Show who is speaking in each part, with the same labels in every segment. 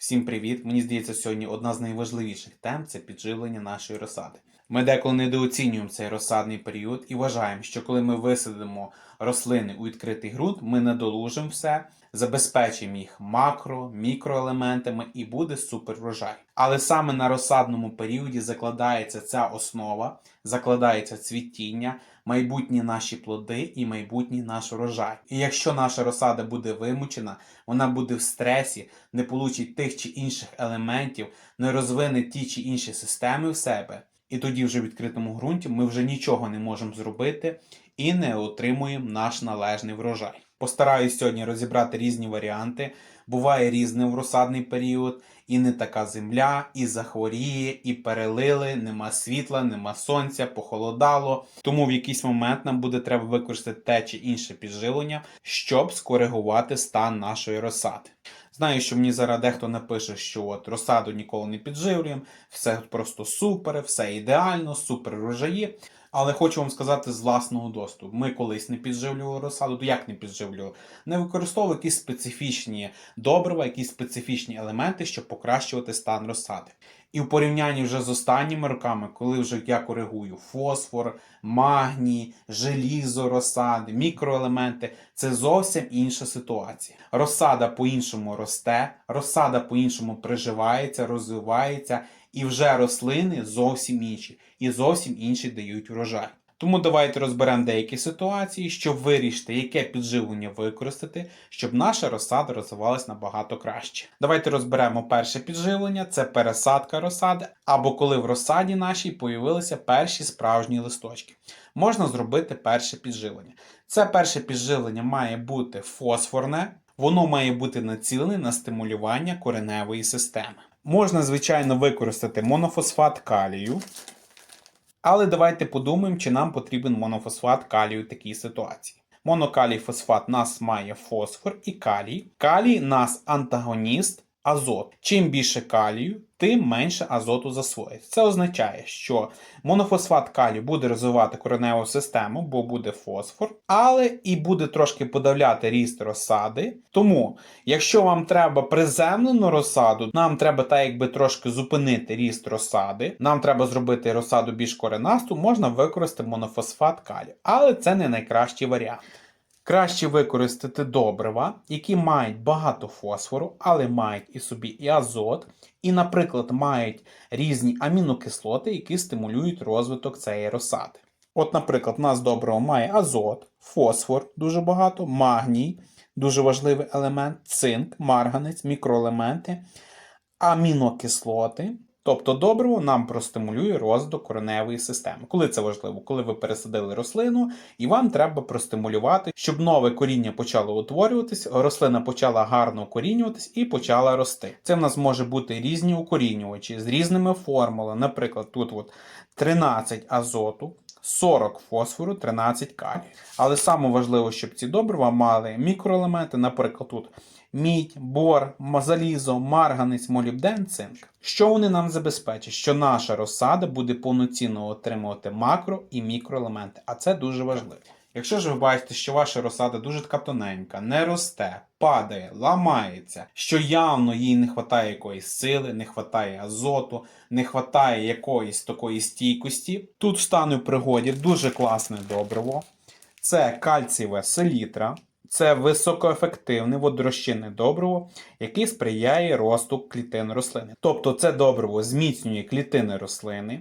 Speaker 1: Всім привіт! Мені здається, сьогодні одна з найважливіших тем це підживлення нашої розсади. Ми деколи недооцінюємо цей розсадний період і вважаємо, що коли ми висадимо рослини у відкритий ґрунт, ми надолужимо все, забезпечимо їх макро, мікроелементами і буде супер врожай. Але саме на розсадному періоді закладається ця основа, закладається цвітіння, майбутні наші плоди і майбутній наш урожай. І якщо наша розсада буде вимучена, вона буде в стресі, не получить тих чи інших елементів, не розвине ті чи інші системи в себе. І тоді вже в відкритому ґрунті ми вже нічого не можемо зробити і не отримуємо наш належний врожай. Постараюсь сьогодні розібрати різні варіанти. Буває різний в розсадний період, і не така земля, і захворіє, і перелили, нема світла, нема сонця, похолодало. Тому в якийсь момент нам буде треба використати те чи інше підживлення, щоб скоригувати стан нашої розсади. Знаю, що мені зараз дехто напише, що от розсаду ніколи не підживлюємо, все просто супер, все ідеально, супер врожаї. Але хочу вам сказати з власного досвіду. Ми колись не підживлювали розсаду, то як не підживлювали? Не використовували якісь специфічні добрива, якісь специфічні елементи, щоб покращувати стан розсади. І в порівнянні вже з останніми роками, коли вже я коригую фосфор, магній, желізо розсади, мікроелементи, це зовсім інша ситуація. Розсада по-іншому росте, розсада по-іншому приживається, розвивається, і вже рослини зовсім інші, і зовсім інші дають врожай. Тому давайте розберемо деякі ситуації, щоб вирішити, яке підживлення використати, щоб наша розсада розвивалась набагато краще. Давайте розберемо перше підживлення це пересадка розсади, або коли в розсаді нашій появилися перші справжні листочки. Можна зробити перше підживлення. Це перше підживлення має бути фосфорне, воно має бути націлене на стимулювання кореневої системи. Можна, звичайно, використати монофосфат калію. Але давайте подумаємо, чи нам потрібен монофосфат калію в такій ситуації. Монокалій фосфат нас має фосфор і калій. Калій нас антагоніст азот. Чим більше калію, тим менше азоту засвоїться. Це означає, що монофосфат калію буде розвивати кореневу систему, бо буде фосфор, але і буде трошки подавляти ріст розсади. Тому, якщо вам треба приземлену розсаду, нам треба так якби трошки зупинити ріст розсади, нам треба зробити розсаду більш коренасту, можна використати монофосфат калію. Але це не найкращий варіант. Краще використати добрива, які мають багато фосфору, але мають і собі і азот, і, наприклад, мають різні амінокислоти, які стимулюють розвиток цієї розсади. От, наприклад, у нас добриво має азот, фосфор дуже багато, магній, дуже важливий елемент, цинк, марганець, мікроелементи, амінокислоти. Тобто добриво нам простимулює розвиток кореневої системи. Коли це важливо? Коли ви пересадили рослину, і вам треба простимулювати, щоб нове коріння почало утворюватись, рослина почала гарно укорінюватись і почала рости. Це в нас може бути різні укорінювачі з різними формулами. Наприклад, тут от 13 азоту. 40 фосфору, 13 калію. Але саме важливо, щоб ці добрива мали мікроелементи, наприклад, тут мідь, бор, залізо, марганець, молібден, цинк. Що вони нам забезпечать? Що наша розсада буде повноцінно отримувати макро і мікроелементи, а це дуже важливо. Якщо ж ви бачите, що ваша розсада дуже така тоненька, не росте, падає, ламається, що явно їй не вистачає якоїсь сили, не вистачає азоту, не вистачає якоїсь такої стійкості, тут стане в пригоді дуже класне добриво. Це кальцієве селітра. Це високоефективне водорозчинне добриво, яке сприяє росту клітин рослини. Тобто це добриво зміцнює клітини рослини.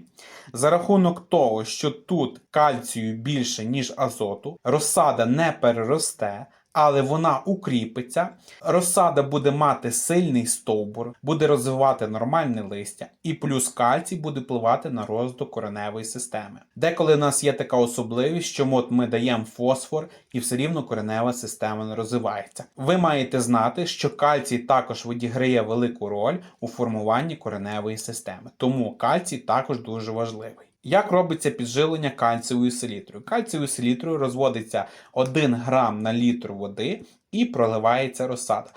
Speaker 1: За рахунок того, що тут кальцію більше, ніж азоту, розсада не переросте, але вона укріпиться. Розсада буде мати сильний стовбур, буде розвивати нормальне листя, і плюс кальцій буде впливати на розвиток кореневої системи. Деколи в нас є така особливість, що от ми даємо фосфор і все рівно коренева система не розвивається. Ви маєте знати, що кальцій також відіграє велику роль у формуванні кореневої системи, тому кальцій також дуже важливий. Як робиться підживлення кальцієвою селітрою? Кальцієвою селітрою розводиться 1 грам на літр води і проливається розсада.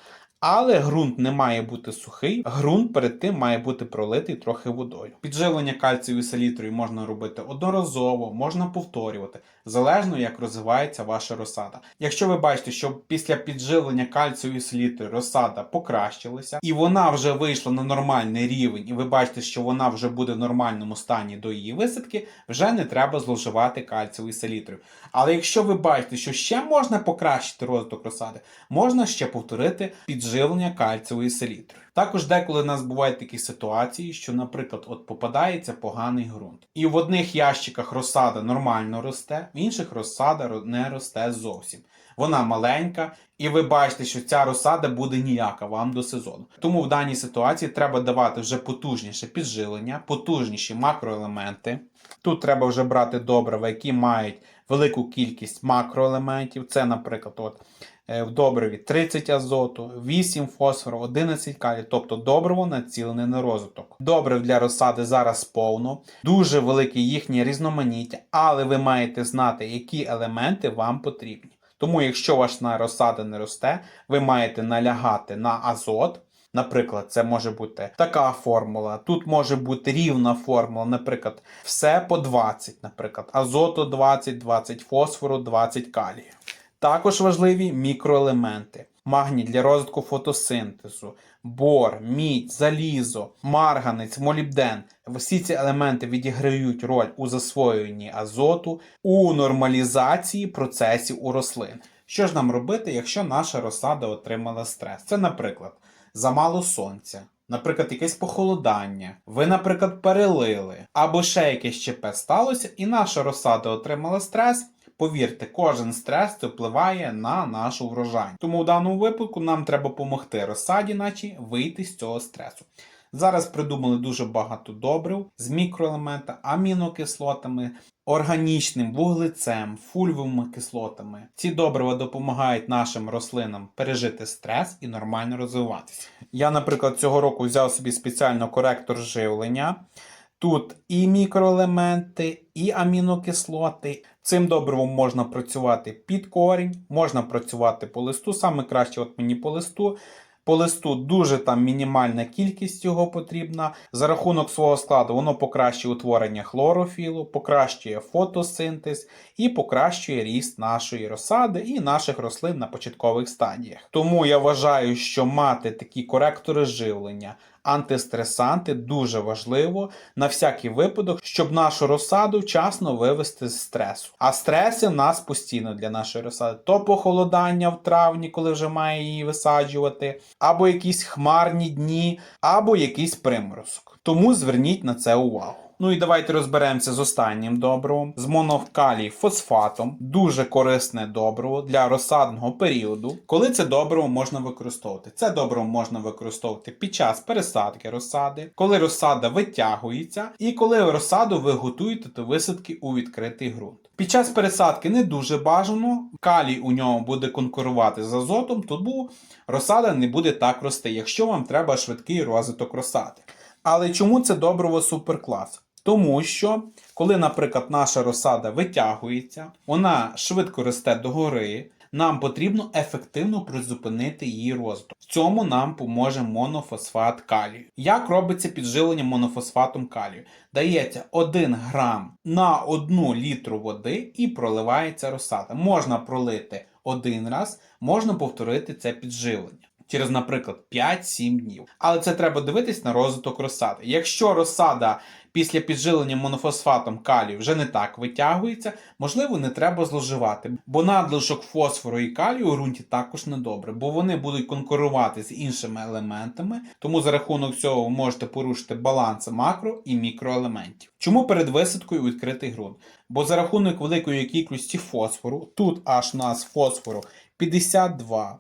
Speaker 1: Але ґрунт не має бути сухий, ґрунт перед тим має бути пролитий трохи водою. Підживлення кальцію і селітрою можна робити одноразово, можна повторювати, залежно як розвивається ваша розсада. Якщо ви бачите, що після підживлення кальцію і селітрою розсада покращилася, і вона вже вийшла на нормальний рівень, і ви бачите, що вона вже буде в нормальному стані до її висадки, вже не треба зловживати кальцієвою селітрою. Але якщо ви бачите, що ще можна покращити розвиток розсади, можна ще повторити підживлення кальцієвою селітрою. Також деколи у нас бувають такі ситуації, що, наприклад, от попадається поганий ґрунт. І в одних ящиках розсада нормально росте, в інших розсада не росте зовсім. Вона маленька, і ви бачите, що ця розсада буде ніяка вам до сезону. Тому в даній ситуації треба давати вже потужніше підживлення, потужніші макроелементи. Тут треба вже брати добрива, які мають велику кількість макроелементів. Це, наприклад, от, в добриві 30 азоту, 8 фосфору, 11 калію, тобто добриво націлене на розвиток. Добрив для розсади зараз повно, дуже велике їхнє різноманіття, але ви маєте знати, які елементи вам потрібні. Тому, якщо ваша розсада не росте, ви маєте налягати на азот. Наприклад, це може бути така формула. Тут може бути рівна формула, наприклад, все по 20, наприклад, азоту 20, 20 фосфору, 20 калію. Також важливі мікроелементи. Магній для розвитку фотосинтезу, бор, мідь, залізо, марганець, молібден. Всі ці елементи відіграють роль у засвоєнні азоту, у нормалізації процесів у рослин. Що ж нам робити, якщо наша розсада отримала стрес? Це, наприклад, замало сонця, наприклад, якесь похолодання, ви, наприклад, перелили, або ще якесь ЧП сталося, і наша розсада отримала стрес. Повірте, кожен стрес впливає на нашу врожай. Тому в даному випадку нам треба допомогти розсаді, наче вийти з цього стресу. Зараз придумали дуже багато добрив з мікроелемента, амінокислотами, органічним вуглецем, фульвовими кислотами. Ці добрива допомагають нашим рослинам пережити стрес і нормально розвиватися. Я, наприклад, цього року взяв собі спеціально коректор живлення. Тут і мікроелементи, і амінокислоти. Цим добривом можна працювати під корінь, можна працювати по листу. Саме краще от мені по листу. По листу дуже там мінімальна кількість його потрібна. За рахунок свого складу воно покращує утворення хлорофілу, покращує фотосинтез і покращує ріст нашої розсади і наших рослин на початкових стадіях. Тому я вважаю, що мати такі коректори живлення, антистресанти дуже важливо на всякий випадок, щоб нашу розсаду вчасно вивести з стресу. А стреси в нас постійно для нашої розсади. То похолодання в травні, коли вже має її висаджувати, або якісь хмарні дні, або якийсь приморозок. Тому зверніть на це увагу. Ну і давайте розберемося з останнім добривом, з моновкалій фосфатом. Дуже корисне добриво для розсадного періоду. Коли це добриво можна використовувати? Це добриво можна використовувати під час пересадки розсади, коли розсада витягується, і коли розсаду ви готуєте до висадки у відкритий ґрунт. Під час пересадки не дуже бажано, калій у ньому буде конкурувати з азотом, тому розсада не буде так рости, якщо вам треба швидкий розвиток розсади. Але чому це добриво суперклас? Тому що, коли, наприклад, наша розсада витягується, вона швидко росте догори, нам потрібно ефективно призупинити її розвиток. В цьому нам поможе монофосфат калію. Як робиться підживлення монофосфатом калію? Дається 1 грам на 1 літру води і проливається розсада. Можна пролити один раз, можна повторити це підживлення. Через, наприклад, 5-7 днів. Але це треба дивитись на розвиток розсади. Якщо розсада після підживлення монофосфатом калію вже не так витягується, можливо, не треба зловживати, бо надлишок фосфору і калію у ґрунті також недобре, бо вони будуть конкурувати з іншими елементами, тому за рахунок цього ви можете порушити баланс макро і мікроелементів. Чому перед висадкою відкритий ґрунт? Бо за рахунок великої кількості фосфору, тут аж у нас фосфору 52.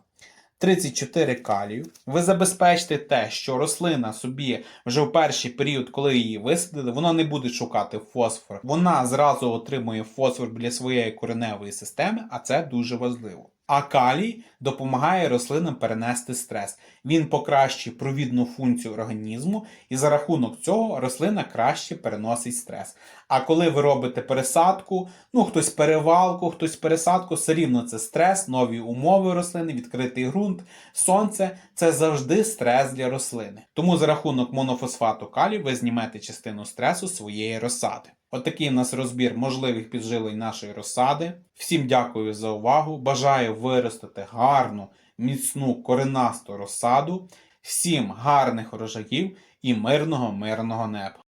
Speaker 1: 34 калію. Ви забезпечите те, що рослина собі вже в перший період, коли її висадили, вона не буде шукати фосфор. Вона зразу отримує фосфор для своєї кореневої системи, а це дуже важливо. А калій допомагає рослинам перенести стрес. Він покращує провідну функцію організму, і за рахунок цього рослина краще переносить стрес. А коли ви робите пересадку, ну хтось перевалку, хтось пересадку, все рівно це стрес, нові умови рослини, відкритий ґрунт, сонце це завжди стрес для рослини. Тому за рахунок монофосфату калію ви знімете частину стресу своєї розсади. Отакий у нас розбір можливих піджилень нашої розсади. Всім дякую за увагу. Бажаю виростити гарну, міцну, коренасту розсаду. Всім гарних урожаїв і мирного мирного неба.